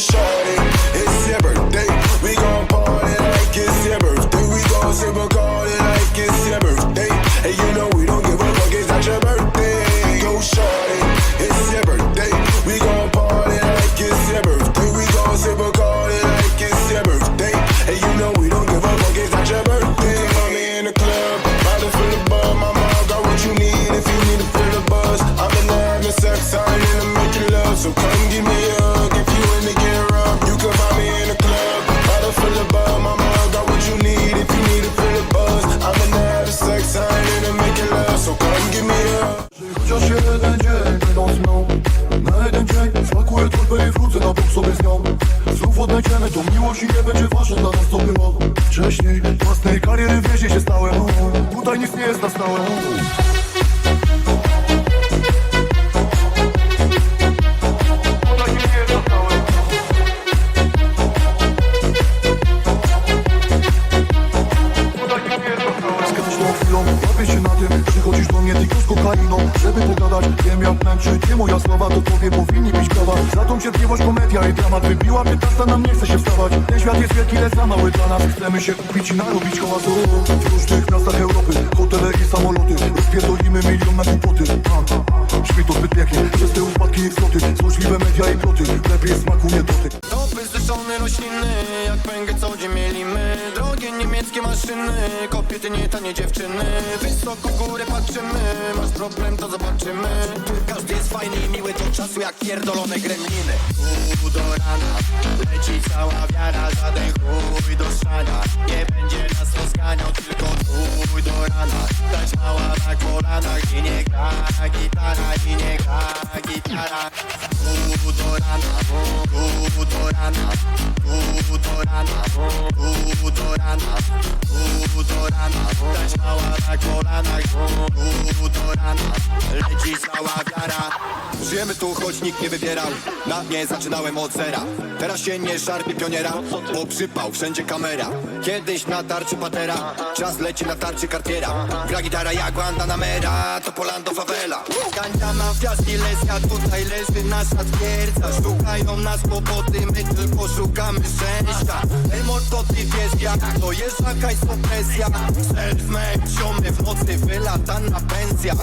shorty. Chociaż jeden dzień, idąc z Na jeden dzień spakuję torbę i wrócę na bok sobie z nią. Znów odnajdziemy tą miłość i nie będzie ważne dla nas co było. Wcześniej własnej kariery wiezie się stałem. Tutaj nic nie jest na stałe. Żeby pogadać, wiem jak męczy Cię moja sława, to tobie powinni pić kawa Za tą cierpliwość komedia i dramat Wybiła mnie ta nam nie chce się wstawać. Ten świat jest wielki, lecz za mały dla nas. Chcemy się kupić i narobić hałasu W różnych miastach Europy Hotele i samoloty. Rozpierdolimy milion na głupoty. Brzmi to zbyt pięknie. Przez te upadki i wzloty Złośliwe media i ploty. Lepiej smakuje dotyk. Topy zdyszone rośliny, jak pęgę co dzień Niemieckie maszyny, kobiety nie tanie dziewczyny. Wysoko górę patrzymy, masz problem to zobaczymy. Każdy jest fajny i miły do czasu jak pierdolone gremliny. U do rana, leci cała wiara, żaden chuj do szania Nie będzie nas rozganiał, tylko chuj do rana. Dać mała na kolanach i nie gra gitara, i nie gra gitara. U do rana, u do rana, u do rana, Mała na kolanach, u do rana. Leci cała wiara. Żyjemy tu, choć nikt nie wybierał Na mnie zaczynałem od zera. Teraz się nie szarpie pioniera Bo przypał, wszędzie kamera. Kiedyś na tarczy patera. Czas leci na tarczy kartiera. Gra gitara jak Guantanamera To Polando favela Kańca mafia z Silesia Tutaj leży nasza twierdza Szukają nas kłopoty My tylko szukamy szczęścia. Ej mordo ty wiesz jak To jest jakaś opresja? Self-made w nocy wylatana pensja